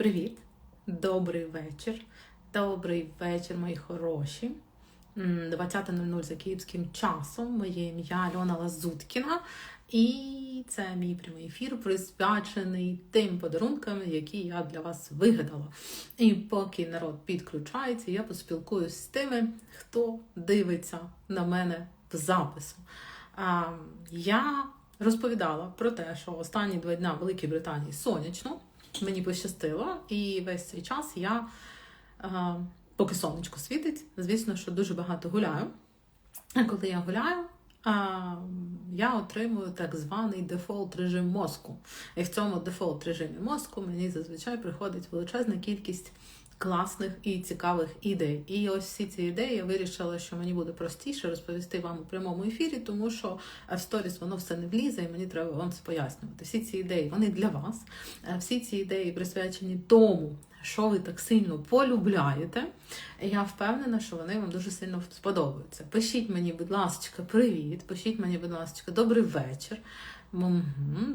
Привіт, добрий вечір. Добрий вечір, мої хороші. М, 20.00 за київським часом. Моє ім'я Альона Лазуткіна. І це мій прямий ефір, присвячений тим подарункам, які я для вас вигадала. І поки народ підключається, я поспілкуюсь з тими, хто дивиться на мене в запису. Я розповідала про те, що останні два дня в Великій Британії сонячно. Мені пощастило, і весь цей час я, поки сонечко світить, звісно, що дуже багато гуляю. А коли я гуляю, я отримую так званий дефолт режим мозку. І в цьому дефолт режимі мозку мені зазвичай приходить величезна кількість класних і цікавих ідей. І ось всі ці ідеї я вирішила, що мені буде простіше розповісти вам у прямому ефірі, тому що в сторіс воно все не влізе, і мені треба вам це пояснювати. Всі ці ідеї вони для вас. Е, Всі ці ідеї присвячені тому. Що ви так сильно полюбляєте, я впевнена, що вони вам дуже сильно сподобаються. Пишіть мені, будь ласка, привіт, пишіть мені, будь ласка, добрий вечір.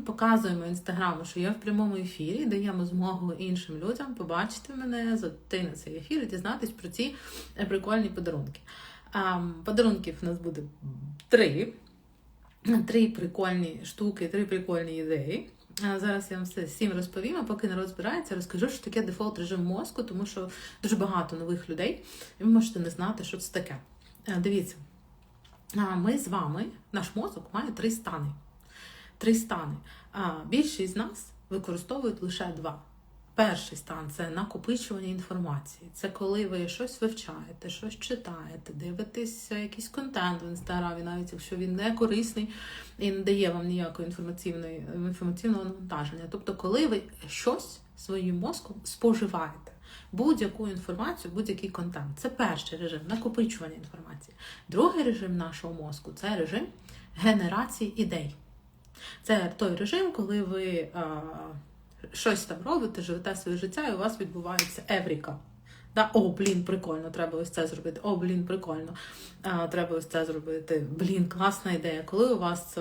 Показуємо інстаграму, що я в прямому ефірі, даємо змогу іншим людям побачити мене, зайти на цей ефір і дізнатись про ці е, прикольні подарунки. Подарунків у нас буде три. Три прикольні штуки, три прикольні ідеї. Зараз я вам все всім розповім, а поки народ збирається, розкажу, що таке дефолт режим мозку, тому що дуже багато нових людей, і ви можете не знати, що це таке. Е, Дивіться, ми з вами, наш мозок має три стани. Три стани. А більшість з нас використовують лише два. Перший стан це накопичування інформації. Це коли ви щось вивчаєте, щось читаєте, дивитесь якийсь контент в інстаграмі, навіть якщо він не корисний і не дає вам ніякого інформаційної інформаційного навантаження. Тобто, коли ви щось своїм мозком споживаєте. Будь-яку інформацію, будь-який контент. Це перший режим накопичування інформації. Другий режим нашого мозку це режим генерації ідей. Це той режим, коли ви а, щось там робите, живете своє життя, і у вас відбувається евріка. Да? О, блін, прикольно, треба ось це зробити. О, блін, прикольно. А, треба ось це зробити. Блін, класна ідея. Коли у вас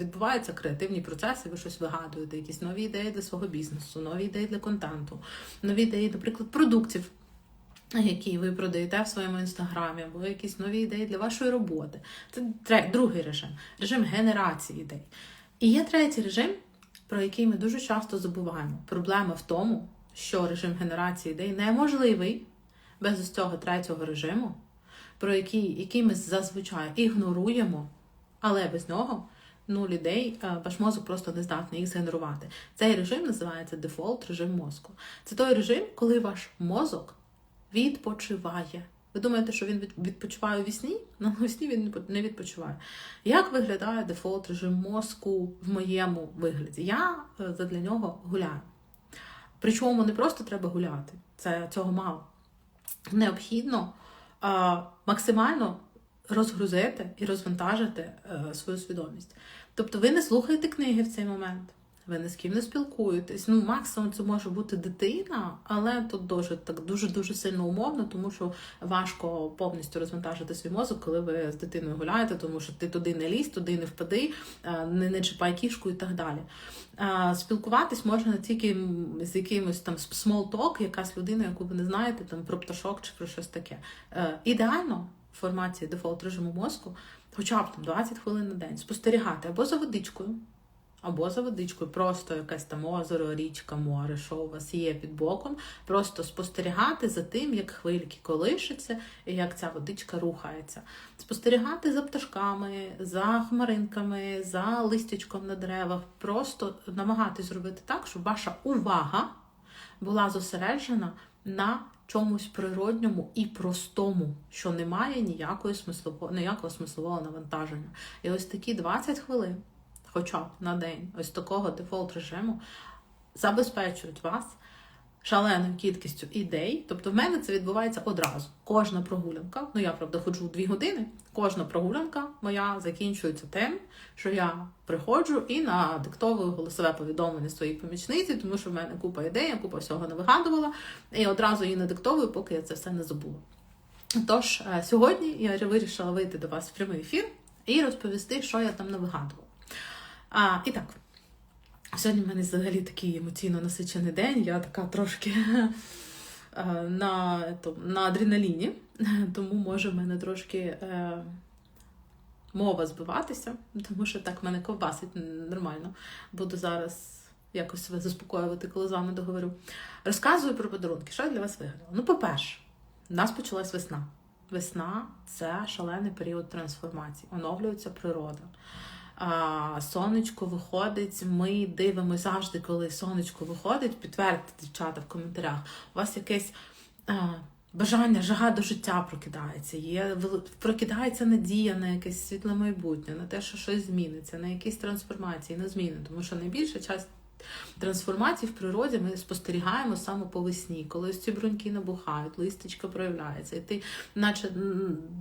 відбуваються креативні процеси, ви щось вигадуєте, якісь нові ідеї для свого бізнесу, нові ідеї для контенту, нові ідеї, наприклад, продуктів. Які ви продаєте в своєму інстаграмі, або якісь нові ідеї для вашої роботи. Це другий режим режим генерації ідей. І є третій режим, про який ми дуже часто забуваємо. Проблема в тому, що режим генерації ідей неможливий без ось цього третього режиму, про який, який ми зазвичай ігноруємо, але без нього нуль ідей, е, ваш мозок просто не здатний їх згенерувати. Цей режим називається дефолт режим мозку. Це той режим, коли ваш мозок відпочиває. Ви думаєте, що він відпочиває у вісні? Ну, у вісні він не відпочиває. Як виглядає дефолт режим мозку в моєму вигляді? Я е, задля нього гуляю. Причому не просто треба гуляти, це цього мало. Необхідно а, максимально розгрузити і розвантажити е, свою свідомість. Тобто ви не слухаєте книги в цей момент, ви ні з ким не спілкуєтесь. Ну, максимум це може бути дитина, але тут дуже так дуже дуже сильно умовно, тому що важко повністю розвантажити свій мозок, коли ви з дитиною гуляєте, тому що ти туди не лізь, туди не впади, е, не, не чіпай кішку і так далі. Спілкуватись можна тільки з якимось там talk, якась людина, яку ви не знаєте, там про пташок чи про щось таке. Е, Ідеально в форматі дефолт режиму мозку, хоча б там 20 хвилин на день спостерігати або за водичкою. Або за водичкою, просто якесь там озеро, річка, море, що у вас є під боком, просто спостерігати за тим, як хвильки колишаться і як ця водичка рухається. Спостерігати за пташками, за хмаринками, за листячком на деревах, просто намагатись зробити так, щоб ваша увага була зосереджена на чомусь природньому і простому, що не має ніякої ніякого смислового навантаження. І ось такі 20 хвилин хоча б на день ось такого дефолт режиму забезпечують вас шаленою кількістю ідей. Тобто в мене це відбувається одразу. Кожна прогулянка, ну я правда ходжу дві години. Кожна прогулянка моя закінчується тим, що я приходжу і надиктовую голосове повідомлення своїй помічниці, тому що в мене купа ідей, я купа всього не вигадувала, і одразу її надиктовую, поки я це все не забула. Тож е, сьогодні я вирішила вийти до вас в прямий ефір і розповісти, що я там не вигадувала. А, І так, Сьогодні в мене взагалі такий емоційно насичений день. Я така трошки е, на то, на адреналіні, тому може в мене трошки е, мова збиватися, тому що так мене ковбасить нормально. Буду зараз якось себе заспокоювати, коли з вами договорю. Розказую про подарунки. Що я для вас вигадала? Ну, по-перше, у нас почалась весна. Весна це шалений період трансформації, оновлюється природа. Сонечко виходить, ми дивимося завжди, коли сонечко виходить, підтвердьте, дівчата, в коментарях. У вас якесь бажання, жага до життя прокидається. Є, Прокидається надія на якесь світле майбутнє, на те, що щось зміниться, на якісь трансформації, на зміни. Тому що найбільша часть Трансформації в природі ми спостерігаємо саме по весні, коли ці бруньки набухають, листочка проявляється, і ти, наче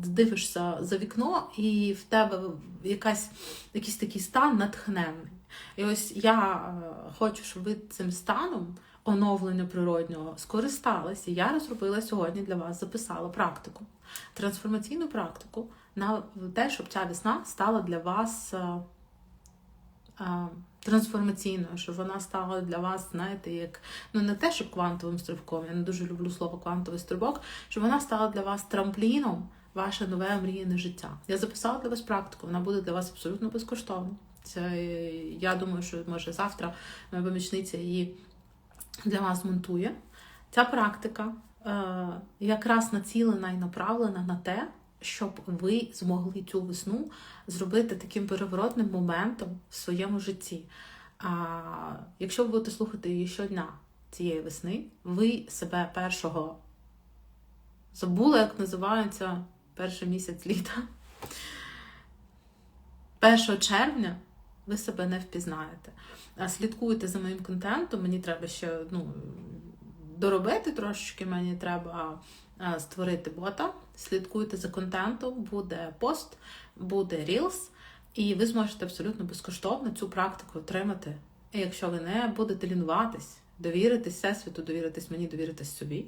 дивишся за вікно, і в тебе якась, якийсь такий стан натхненний. І ось я е, хочу, щоб ви цим станом оновлення природнього скористалися. Я розробила сьогодні для вас, записала практику, трансформаційну практику на те, щоб ця весна стала для вас. Трансформаційною, щоб вона стала для вас, знаєте, як ну не те, щоб квантовим стрибком, я не дуже люблю слово квантовий стрибок, щоб вона стала для вас трампліном, ваше нове мріяне життя. Я записала для вас практику, вона буде для вас абсолютно безкоштовна. Це я думаю, що може завтра моя помічниця її для вас монтує. Ця практика е, якраз націлена і направлена на те, щоб ви змогли цю весну зробити таким переворотним моментом в своєму житті. А якщо ви будете слухати її щодня цієї весни, ви себе першого забули, як називається перший місяць літа. 1 червня ви себе не впізнаєте. А слідкуйте за моїм контентом, мені треба ще ну, доробити трошечки, мені треба створити бота. Слідкуйте за контентом, буде пост, буде Reels, і ви зможете абсолютно безкоштовно цю практику отримати. І якщо ви не будете лінуватись, довіритись всесвіту, довіритись мені, довіритись собі,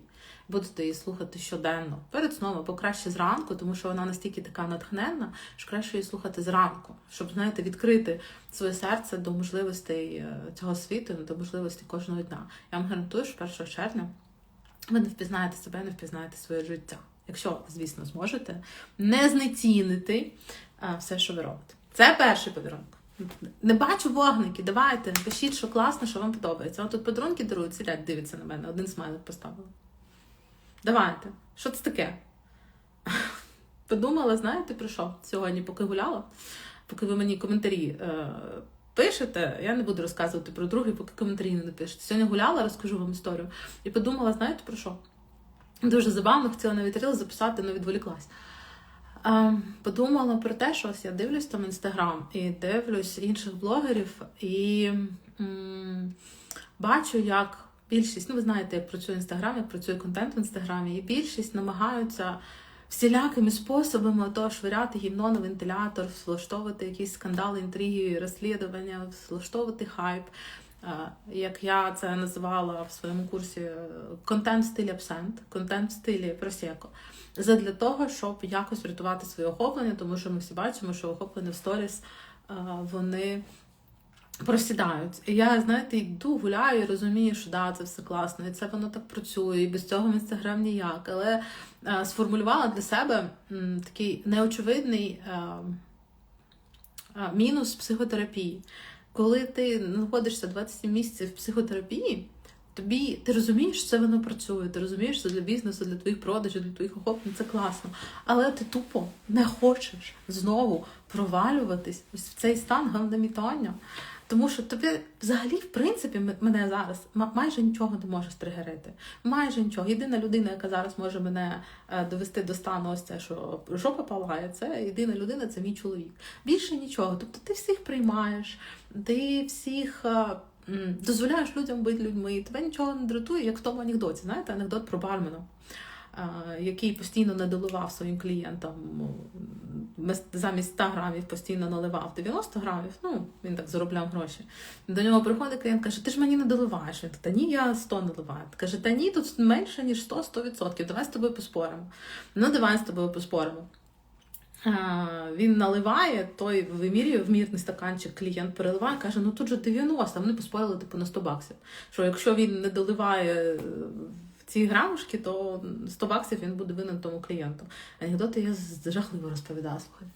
будете її слухати щоденно перед сном, або краще зранку, тому що вона настільки така натхненна, що краще її слухати зранку, щоб, знаєте, відкрити своє серце до можливостей е, цього світу, до можливостей кожного дня. Я вам гарантую, що 1 червня ви не впізнаєте себе, не впізнаєте своє життя. Якщо, звісно, зможете не знецінити все, що ви робите. Це перший подарунок. Не бачу вогники, давайте, напишіть, що класно, що вам подобається. От тут подарунки дарують, сидять, дивляться на мене, один смайлик поставила. Давайте. Що це таке? Подумала, знаєте, про що сьогодні, поки гуляла, поки ви мені коментарі е, пишете, я не буду розказувати про другий, поки коментарі не напишете. Сьогодні гуляла, розкажу вам історію. І подумала, знаєте про що? Дуже забавно хотіла на вітрил записати, але відволіклась. Подумала про те, що ось я дивлюсь там інстаграм і дивлюсь інших блогерів, і бачу, як більшість, ну ви знаєте, як працює інстаграм, як працює контент в інстаграмі, і більшість намагаються всілякими способами то швиряти гімно на вентилятор, влаштовувати якісь скандали, інтриги, розслідування, влаштовувати хайп. Як я це називала в своєму курсі, контент в стилі абсент, контент в стилі просеко. Задля того, щоб якось врятувати своє охоплення, тому що ми всі бачимо, що охоплення в сторіс вони просідають. І я, знаєте, йду, гуляю і розумію, що да, це все класно, і це воно так працює, і без цього в інстаграм ніяк. Але а, сформулювала для себе м, такий неочевидний а, а, мінус психотерапії. Коли ти знаходишся 27 місяців в психотерапії, тобі ти розумієш, що це воно працює, ти розумієш, що для бізнесу, для твоїх продажів, для твоїх охоплень це класно. Але ти тупо не хочеш знову провалюватись ось в цей стан гамнамітання. Тому що тобі взагалі, в принципі, мене зараз майже нічого не може стригерити. Майже нічого. Єдина людина, яка зараз може мене е, довести до стану, ось це, що жопа палає, це єдина людина, це мій чоловік. Більше нічого. Тобто ти всіх приймаєш, ти всіх. Е, дозволяєш людям бути людьми, тебе нічого не дратує, як в тому анекдоті. Знаєте, анекдот про бармена який постійно не доливав своїм клієнтам замість 100 грамів постійно наливав 90 грамів, ну він так заробляв гроші. До нього приходить клієнт, каже, ти ж мені не доливаєш. Він та ні, я 100 наливаю. Каже, та ні, тут менше, ніж 100-100%. Давай з тобою поспоримо. Ну, давай з тобою поспоримо. Е, Він наливає, той вимірює в мірний стаканчик, клієнт переливає, каже, ну тут же 90, вони поспорили типу на 100 баксів. Що якщо він не доливає е, ці грамушки, то 100 баксів він буде винен тому клієнту. Анекдоти я жахливо розповідаю, слухайте.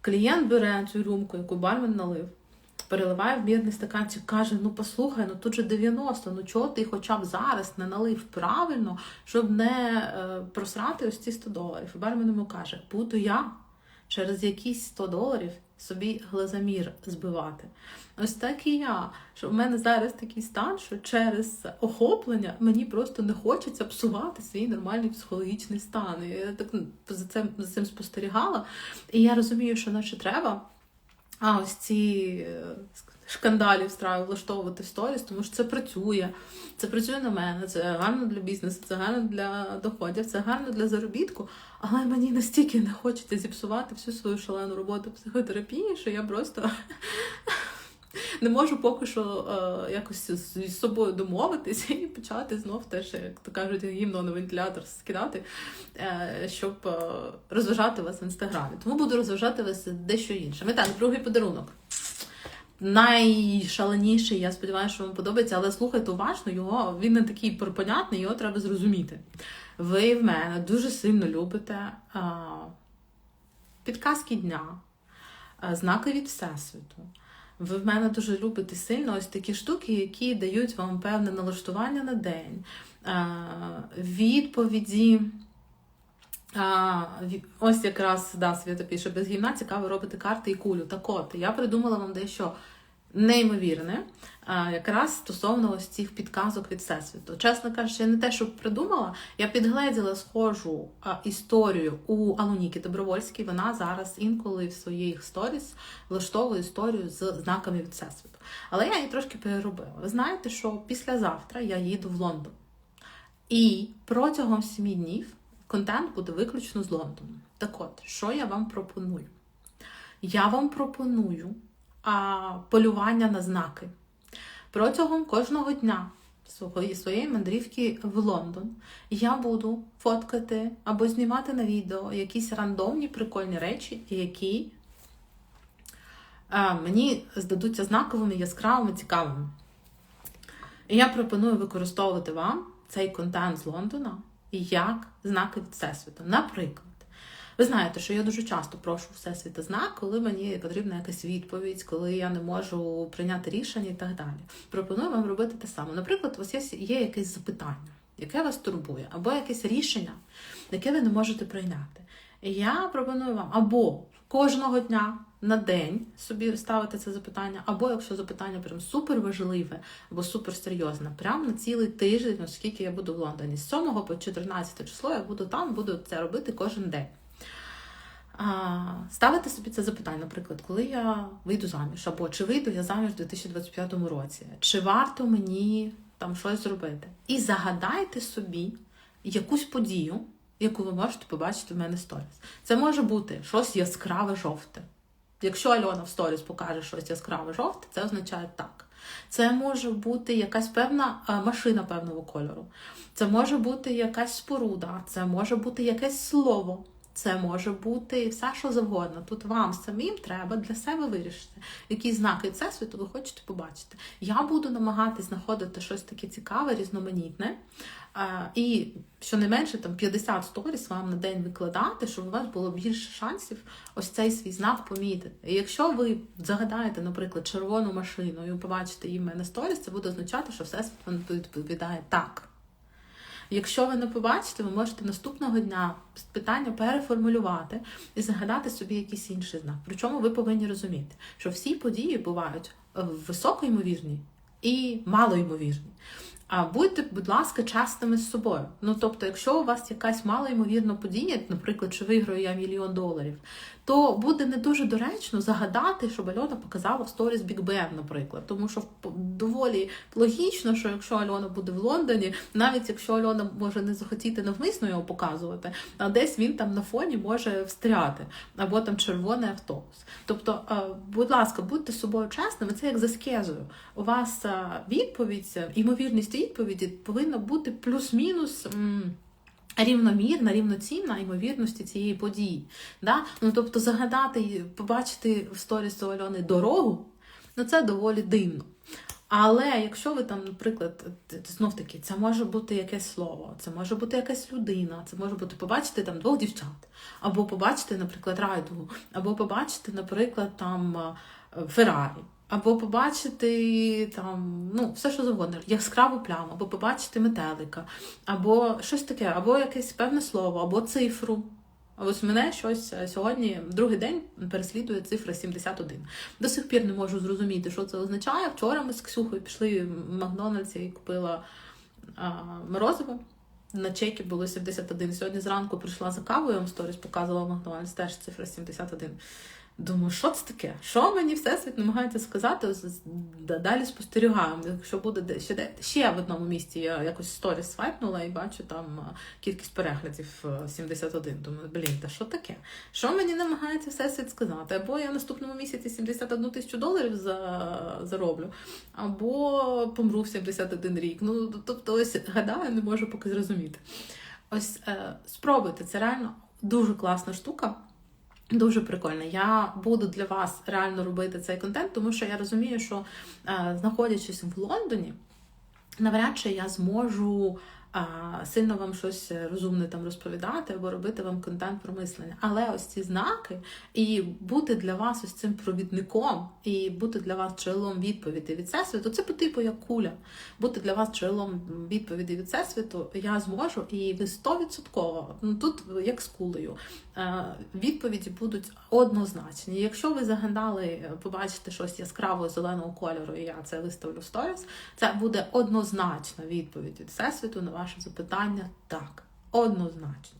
Клієнт бере цю рюмку, яку бармен налив, переливає в мірний стаканчик, каже: ну послухай, ну тут же 90, ну чого ти хоча б зараз не налив правильно, щоб не е, просрати ось ці 100 доларів. І бармен йому каже, буду я через якісь 100 доларів собі глазомір збивати. Ось так і я. Що в мене зараз такий стан, що через охоплення мені просто не хочеться псувати свій нормальний психологічний стан. І я так за цим, за цим спостерігала. І я розумію, що наче треба. А ось ці е, шкандалі страю влаштовувати в сторіс, тому що це працює. Це працює на мене, це гарно для бізнесу, це гарно для доходів, це гарно для заробітку. Але мені настільки не хочеться зіпсувати всю свою шалену роботу психотерапії, що я просто не можу поки що е, якось з собою домовитися і почати знов теж, як то кажуть, гімно на вентилятор скидати, е, щоб е, розважати вас в інстаграмі. Тому буду розважати вас дещо іншим. І так, другий подарунок. Найшаленіший, я сподіваюся, що вам подобається, але слухайте уважно, його він не такий понятний, його треба зрозуміти. Ви в мене дуже сильно любите а, підказки дня, а, знаки від Всесвіту. Ви в мене дуже любите сильно ось такі штуки, які дають вам певне налаштування на день, відповіді. А, ось якраз да, Свята пише, без гімна цікаво робити карти і кулю. Так от, я придумала вам дещо неймовірне, якраз стосовно ось цих підказок від Всесвіту. Чесно кажучи, я не те, що придумала, я підгледіла схожу історію у Алуніки Добровольській. Вона зараз інколи в своїх сторіс влаштовує історію з знаками від Всесвіту. Але я її трошки переробила. Ви знаєте, що післязавтра я їду в Лондон. І протягом 7 днів контент буде виключно з Лондону. Так от, що я вам пропоную? Я вам пропоную а, полювання на знаки. Протягом кожного дня свого- своєї мандрівки в Лондон я буду фоткати або знімати на відео якісь рандомні прикольні речі, які а, мені здадуться знаковими, яскравими, цікавими. І я пропоную використовувати вам цей контент з Лондона як знаки від Всесвіту. Наприклад, ви знаєте, що я дуже часто прошу Всесвіта знак, коли мені потрібна якась відповідь, коли я не можу прийняти рішення і так далі. Пропоную вам робити те саме. Наприклад, у вас є, є якесь запитання, яке вас турбує, або якесь рішення, яке ви не можете прийняти. Я пропоную вам або кожного дня на день собі ставити це запитання, або якщо запитання прям супер важливе або супер серйозне, прям на цілий тиждень, оскільки я буду в Лондоні. З 7 по 14 число я буду там, буду це робити кожен день. Ставити собі це запитання, наприклад, коли я вийду заміж, або чи вийду я заміж у 2025 році, чи варто мені там щось зробити? І загадайте собі якусь подію, яку ви можете побачити в мене сторіс. Це може бути щось яскраве жовте. Якщо Альона в сторіс покаже щось яскраве жовте, це означає так. Це може бути якась певна машина певного кольору. Це може бути якась споруда, це може бути якесь слово. Це може бути все, що завгодно. Тут вам самим треба для себе вирішити, які знаки всесвіту ви хочете побачити. Я буду намагатись знаходити щось таке цікаве, різноманітне. А, і щонайменше там 50 сторіс вам на день викладати, щоб у вас було більше шансів ось цей свій знак помітити. І якщо ви загадаєте, наприклад, червону машину і побачите її в мене сторіс, це буде означати, що всесвіт вам відповідає так. Якщо ви не побачите, ви можете наступного дня питання переформулювати і загадати собі якийсь інший знак. Причому ви повинні розуміти, що всі події бувають високоімовірні високоймовірні і малоймовірні. А будьте, будь ласка, чесними з собою. Ну тобто, якщо у вас якась малоймовірна подія, наприклад, чи виграю я мільйон доларів, то буде не дуже доречно загадати, щоб Альона показала в сторіс Big Ben, наприклад. Тому що доволі логічно, що якщо Альона буде в Лондоні, навіть якщо Альона може не захотіти навмисно його показувати, а десь він там на фоні може встряти, або там червоний автобус. Тобто, е, будь ласка, будьте з собою чесними, це як за скезою. У вас е, відповідь, імовірність відповіді повинна бути плюс-мінус. Рівномірна, рівноцінна ймовірності цієї події. Да? Ну, тобто загадати, побачити в сторіс у Альони дорогу, ну це доволі дивно. Але якщо ви там, наприклад, знов таки, це може бути якесь слово, це може бути якась людина, це може бути побачити там двох дівчат, або побачити, наприклад, райдугу, або побачити, наприклад, там е, Феррарі, або побачити там, ну, все що завгодно, яскраву пляму, або побачити метелика, або щось таке, або якесь певне слово, або цифру. Ось мене щось е, сьогодні, другий день переслідує цифра 71. До сих пір не можу зрозуміти, що це означає. Вчора ми з Ксюхою пішли в Макдональдс і купила а, морозиво. На чекі було 71. Сьогодні зранку прийшла за кавою, я вам сторіс показувала в Макдональдс, теж цифра 71. Думаю, що це таке? Що мені всесвіт намагається сказати? Далі спостерігаємо. Якщо буде де- ще, де- ще в одному місці я якось сторіс свайпнула і бачу там кількість переглядів е, 71. Думаю, блін, та що таке? Що мені намагається всесвіт сказати? Або я наступному місяці 71 тисячу доларів за, зароблю, або помру в 71 рік. Ну, тобто, ось гадаю, не можу поки зрозуміти. Ось е, спробуйте, це реально дуже класна штука. Дуже прикольно. Я буду для вас реально робити цей контент, тому що я розумію, що е, знаходячись в Лондоні, навряд чи я зможу сильно вам щось розумне там розповідати або робити вам контент про мислення. Але ось ці знаки і бути для вас ось цим провідником, і бути для вас джерелом відповіді від всесвіту, це по типу як куля. Бути для вас джерелом відповіді від всесвіту я зможу, і ви 100%, ну тут як з кулею, е, відповіді будуть однозначні. Якщо ви загадали е, побачити щось яскравого зеленого кольору, і я це виставлю в сторіс, це буде однозначна відповідь від всесвіту на ваше запитання так, однозначно.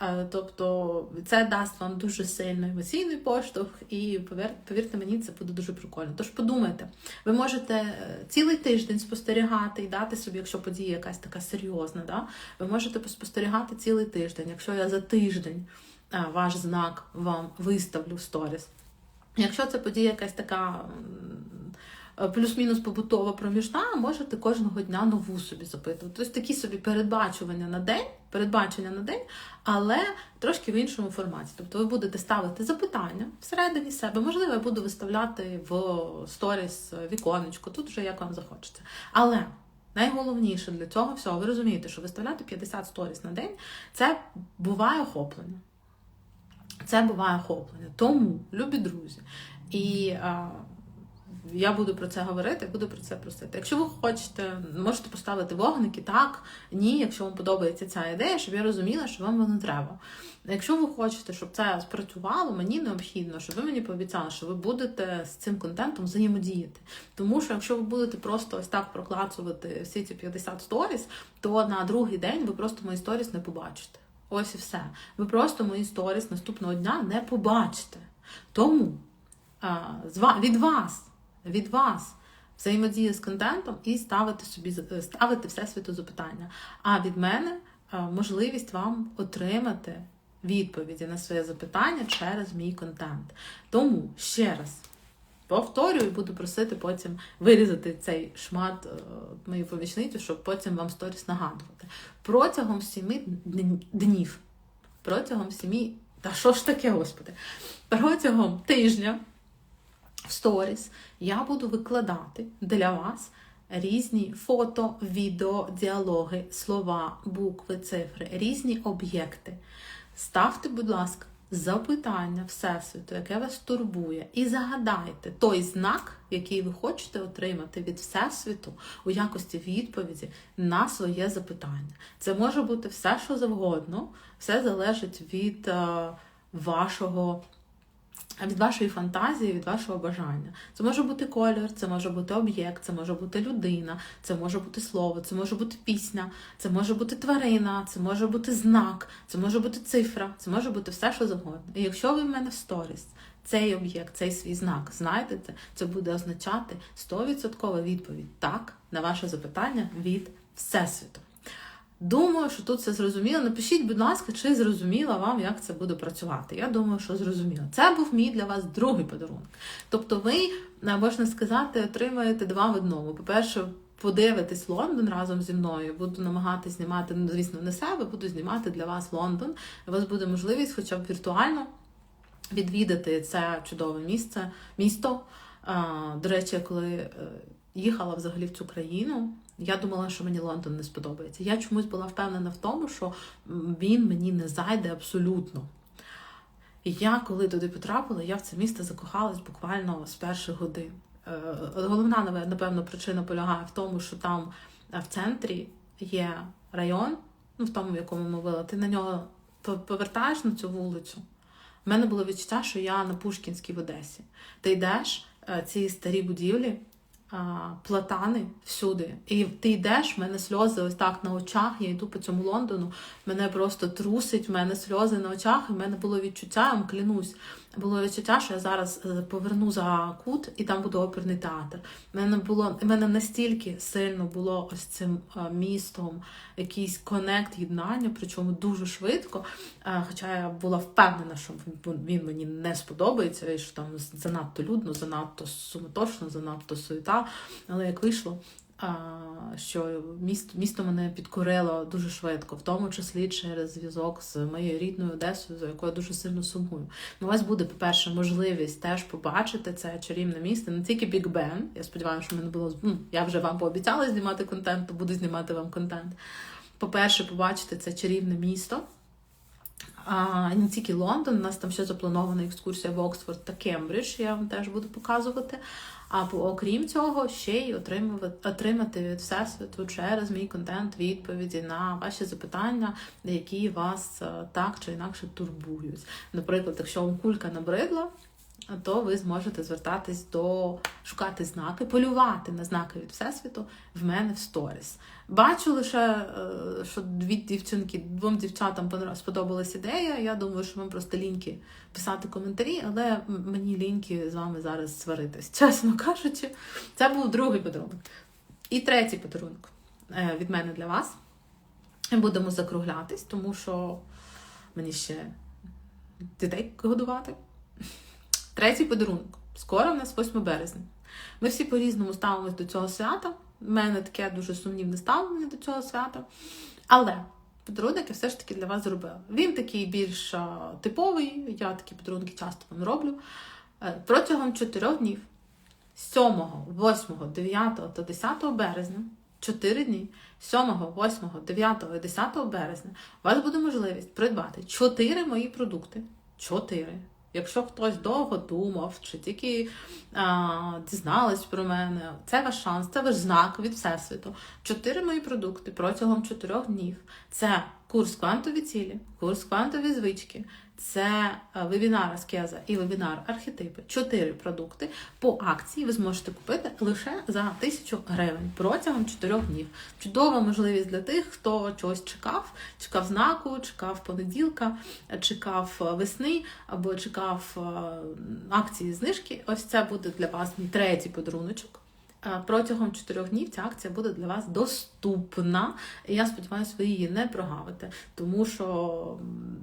Е, Тобто це дасть вам дуже сильний емоційний поштовх, і повірте мені, це буде дуже прикольно. Тож подумайте, ви можете е, цілий тиждень спостерігати і дати собі, якщо подія якась така серйозна, да? ви можете поспостерігати цілий тиждень, якщо я за тиждень е, ваш знак вам виставлю в сторіс. Якщо це подія якась така плюс-мінус побутова проміжна, можете кожного дня нову собі запитувати. Тобто такі собі передбачування на день, передбачення на день, але трошки в іншому форматі. Тобто ви будете ставити запитання всередині себе. Можливо, я буду виставляти в сторіс віконечко, тут вже як вам захочеться. Але найголовніше для цього всього, ви розумієте, що виставляти 50 сторіс на день це буває охоплення. Це буває охоплення. Тому, любі друзі, і а, я буду про це говорити, буду про це просити. Якщо ви хочете, можете поставити вогники, так, ні, якщо вам подобається ця ідея, щоб я розуміла, що вам воно треба. Якщо ви хочете, щоб це спрацювало, мені необхідно, щоб ви мені пообіцяли, що ви будете з цим контентом взаємодіяти. Тому що якщо ви будете просто ось так проклацувати всі ці 50 сторіс, то на другий день ви просто мої сторіс не побачите. Ось і все. Ви просто мої сторіс наступного дня не побачите. Тому а, від вас, від вас взаємодія з контентом і ставити собі за- ставити всесвіту запитання. А від мене можливість вам отримати відповіді на своє запитання через мій контент. Тому ще раз. Повторюю, буду просити потім вирізати цей шмат е, мою помічницю, щоб потім вам сторіс нагадувати. Протягом сіми днів, протягом сімі, та що ж таке, господи, протягом тижня в сторіс я буду викладати для вас різні фото, відео, діалоги, слова, букви, цифри, різні об'єкти. Ставте, будь ласка, запитання Всесвіту, яке вас турбує, і загадайте той знак, який ви хочете отримати від Всесвіту у якості відповіді на своє запитання. Це може бути все, що завгодно, все залежить від е, вашого. Від вашої фантазії, від вашого бажання. Це може бути колір, це може бути об'єкт, це може бути людина, це може бути слово, це може бути пісня, це може бути тварина, це може бути знак, це може бути цифра, це може бути все, що завгодно. І якщо ви в мене в сторіс, цей об'єкт, цей свій знак знайдете, це буде означати 100% відповідь так на ваше запитання від Всесвіту. Думаю, що тут все зрозуміло. Напишіть, будь ласка, чи зрозуміло вам, як це буде працювати. Я думаю, що зрозуміло. Це був мій для вас другий подарунок. Тобто, ви, е, можна сказати, отримаєте два в одному. По-перше, подивитись Лондон разом зі мною. Буду намагатися знімати, ну, звісно, не себе, буду знімати для вас Лондон. У вас буде можливість, хоча б віртуально, відвідати це чудове місце, місто. До речі, коли е, їхала взагалі в цю країну, я думала, що мені Лондон не сподобається. Я чомусь була впевнена в тому, що він мені не зайде абсолютно. І я, коли туди потрапила, я в це місто закохалась буквально з перших годин. Е, Головна, напевно, причина полягає в тому, що там е, в центрі є район, ну в тому, в якому ми були, ти на нього повертаєш на цю вулицю. У мене було відчуття, що я на Пушкінській в Одесі. Ти йдеш, е, ці старі будівлі, платани всюди. І ти йдеш, в мене сльози ось так на очах. Я йду по цьому Лондону, мене просто трусить, в мене сльози на очах, і в мене було відчуття, я вам клянусь. Було відчуття, що я зараз е, поверну за кут і там буде оперний театр. В мене було мене настільки сильно було ось цим е, містом якийсь конект, єднання, причому дуже швидко. Е, Хоча я була впевнена, що він- мені не сподобається, і що там занадто людно, занадто суматошно, занадто суета. Але як вийшло, що місто, місто мене підкорило дуже швидко, в тому числі через зв'язок з моєю рідною Одесою, за якою я дуже сильно сумую. Ну, У вас буде, по-перше, можливість теж побачити це чарівне місто, не тільки Біг Бен. Я сподіваюся, що мене було ну, я вже вам пообіцяла знімати контент, то буду знімати вам контент. По-перше, побачити це чарівне місто. А, не тільки Лондон, у нас там ще запланована екскурсія в Оксфорд та Кембридж, я вам теж буду показувати. А окрім цього, ще й отримувати, отримати від Всесвіту через мій контент відповіді на ваші запитання, які вас е, так чи інакше турбують. Наприклад, якщо вам кулька набридла, то ви зможете звертатись до шукати знаки, полювати на знаки від Всесвіту в мене в сторіс. Бачу лише, е, що дві дівчинки, двом дівчатам сподобалась ідея. Я думаю, що вам просто ліньки писати коментарі, але мені ліньки з вами зараз сваритись. Чесно кажучи, це був другий подарунок. І третій подарунок е, від мене для вас. Будемо закруглятись, тому що мені ще дітей годувати. Третій подарунок. Скоро в нас 8 березня. Ми всі по-різному ставимось до цього свята. У мене таке дуже сумнівне ставлення до цього свята. Але подарунок я все ж таки для вас зробила. Він такий більш типовий, я такі подарунки часто вам роблю. Е, Протягом 4 днів 7, 8, 9 та 10 березня. 4 дні 7, 8, 9 і 10 березня у вас буде можливість придбати 4 мої продукти. 4. Якщо хтось довго думав, чи тільки а, дізнались про мене, це ваш шанс, це ваш знак від Всесвіту. Чотири мої продукти протягом чотирьох днів. Це курс квантові цілі, курс квантові звички, це е, вебінар аскеза і вебінар архетипи. Чотири продукти по акції ви зможете купити лише за тисячу гривень протягом чотирьох днів. Чудова можливість для тих, хто чогось чекав, чекав знаку, чекав понеділка, чекав е, весни або чекав е, акції знижки. Ось це буде для вас мій третій подаруночок. Е, Протягом чотирьох днів ця акція буде для вас доступна. І я сподіваюся, ви її не прогавите, тому що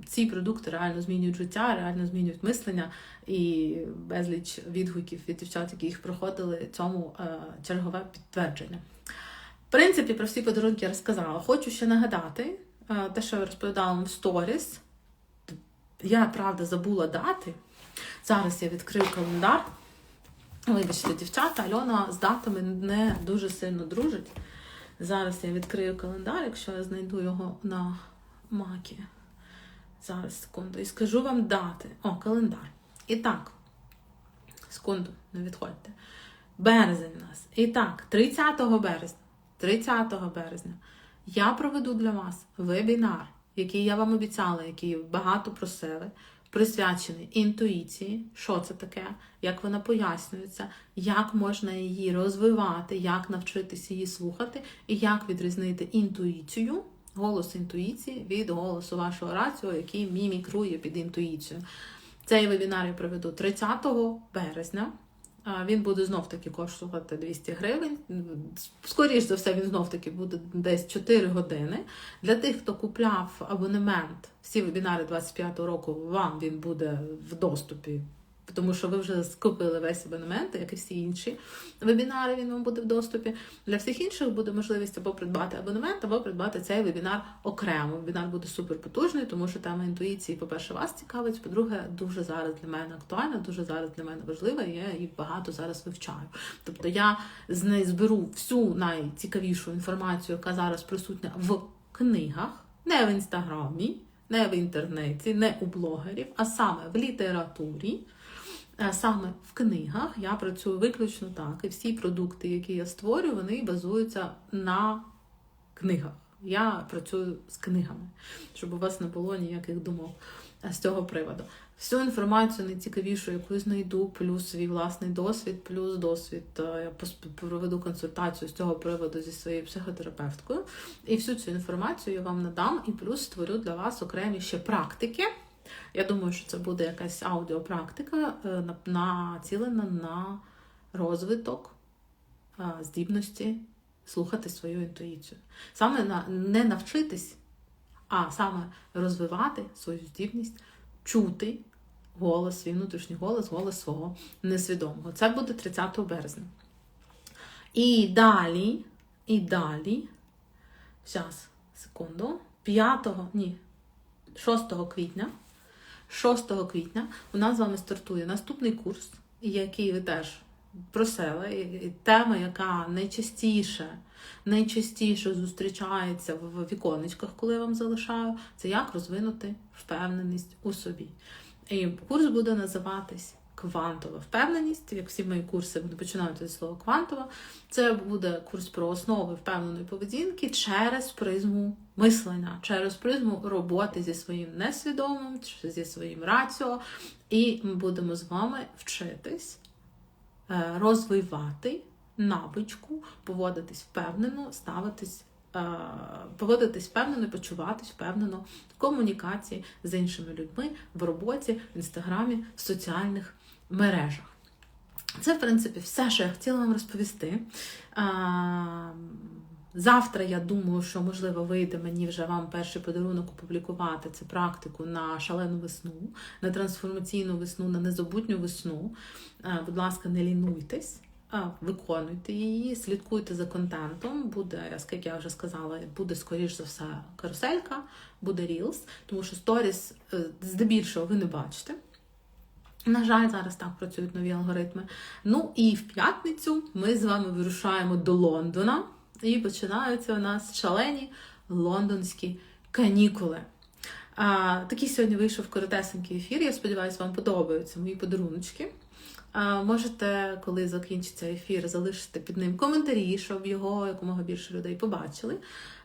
ці продукти реально змінюють життя, реально змінюють мислення і безліч відгуків від дівчат, які їх проходили, цьому е, чергове підтвердження. В принципі, про всі подарунки я розказала. Хочу ще нагадати е, те, що я розповідала вам в сторіс. Я правда забула дати. Зараз я відкрию календар. Вибачте, дівчата, Альона з датами не дуже сильно дружить. Зараз я відкрию календар, якщо я знайду його на макі. Зараз, секунду. І скажу вам дати. О, календар. І так, секунду, не відходьте. Березень у нас. І так, 30 березня. 30 березня я проведу для вас вебінар, який я вам обіцяла, який багато просили, присвячений інтуїції, що це таке, як вона пояснюється, як можна її розвивати, як навчитися її слухати, і як відрізнити інтуїцію, голос інтуїції від голосу вашого раціо, який мімікрує під інтуїцію. Цей вебінар я проведу 30 березня. Він буде знов таки коштувати 200 гривень. Скоріше за все, він знов таки буде десь 4 години. Для тих, хто купляв абонемент, всі вебінари 25-го року, вам він буде в доступі тому що ви вже скупили весь абонемент, як і всі інші вебінари. Він вам буде в доступі. Для всіх інших буде можливість або придбати абонемент, або придбати цей вебінар окремо. Вебінар буде супер потужний, тому що тема інтуїції, по-перше, вас цікавить. По-друге, дуже зараз для мене актуальна, дуже зараз для мене важлива. і Я її багато зараз вивчаю. Тобто я з неї зберу всю найцікавішу інформацію, яка зараз присутня в книгах, не в інстаграмі, не в інтернеті, не у блогерів, а саме в літературі. Е, Саме в книгах я працюю виключно так, і всі продукти, які я створюю, вони базуються на книгах. Я працюю з книгами, щоб у вас не було ніяких думок е, з цього приводу. Всю інформацію найцікавішу, яку знайду, плюс свій власний досвід, плюс досвід. е, Я проведу консультацію з цього приводу зі своєю психотерапевткою. І всю цю інформацію я вам надам, і плюс створю для вас окремі ще практики. Я думаю, що це буде якась аудіопрактика, е, націлена на розвиток е, здібності слухати свою інтуїцію. Саме на не навчитись, а саме розвивати свою здібність, чути голос, свій внутрішній голос, голос свого несвідомого. Це буде 30 березня. І далі, і далі, зараз, секунду, 5, ні, 6 квітня. 6 квітня у нас з вами стартує наступний курс, який ви теж просили. Тема, яка найчастіше, найчастіше зустрічається в віконечках, коли я вам залишаю, це як розвинути впевненість у собі. І курс буде називатись Квантова впевненість. Як всі мої курси вони починаються зі слова квантова. Це буде курс про основи впевненої поведінки через призму мислення, через призму роботи зі своїм несвідомим, зі своїм раціо. І ми будемо з вами вчитись е, розвивати навичку, поводитись впевнено, ставитись. е, Поводитись впевнено, почуватись впевнено в комунікації з іншими людьми в роботі, в інстаграмі, в соціальних мережах. Це, в принципі, все, що я хотіла вам розповісти. Завтра я думаю, що можливо вийде мені вже вам перший подарунок опублікувати це практику на шалену весну, на трансформаційну весну, на незабутню весну. Будь ласка, не лінуйтесь. Виконуйте її, слідкуйте за контентом. Буде, як я вже сказала, буде скоріш за все каруселька, буде Reels, тому що сторіс е, здебільшого ви не бачите. На жаль, зараз так працюють нові алгоритми. Ну і в п'ятницю ми з вами вирушаємо до Лондона, і починаються у нас шалені лондонські канікули. А, Такий сьогодні вийшов коротесенький ефір. Я сподіваюся, вам подобаються мої подаруночки. А, Можете, коли закінчиться ефір, залишити під ним коментарі, щоб його якомога більше людей побачили.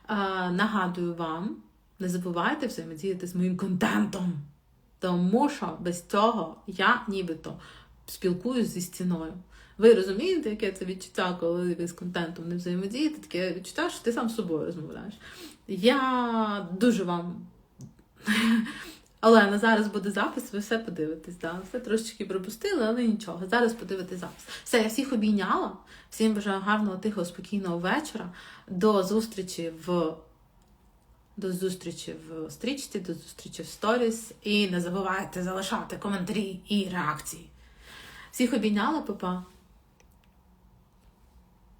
А, Нагадую вам, не забувайте взаємодіяти з моїм контентом. Тому що без цього я нібито спілкуюсь зі стіною. Ви розумієте, яке це відчуття, коли ви з контентом не взаємодієте, таке відчуття, що ти сам з собою розмовляєш. Я дуже вам. Олена, зараз буде запис, ви все подивитесь. Да? Все трошечки пропустили, але нічого. Зараз подивитесь запис. Все, я всіх обійняла. Всім бажаю гарного, тихого, спокійного вечора. До зустрічі в до зустрічі в стрічці, до зустрічі в сторіс. І не забувайте залишати коментарі і реакції. Всіх обійняла, папа.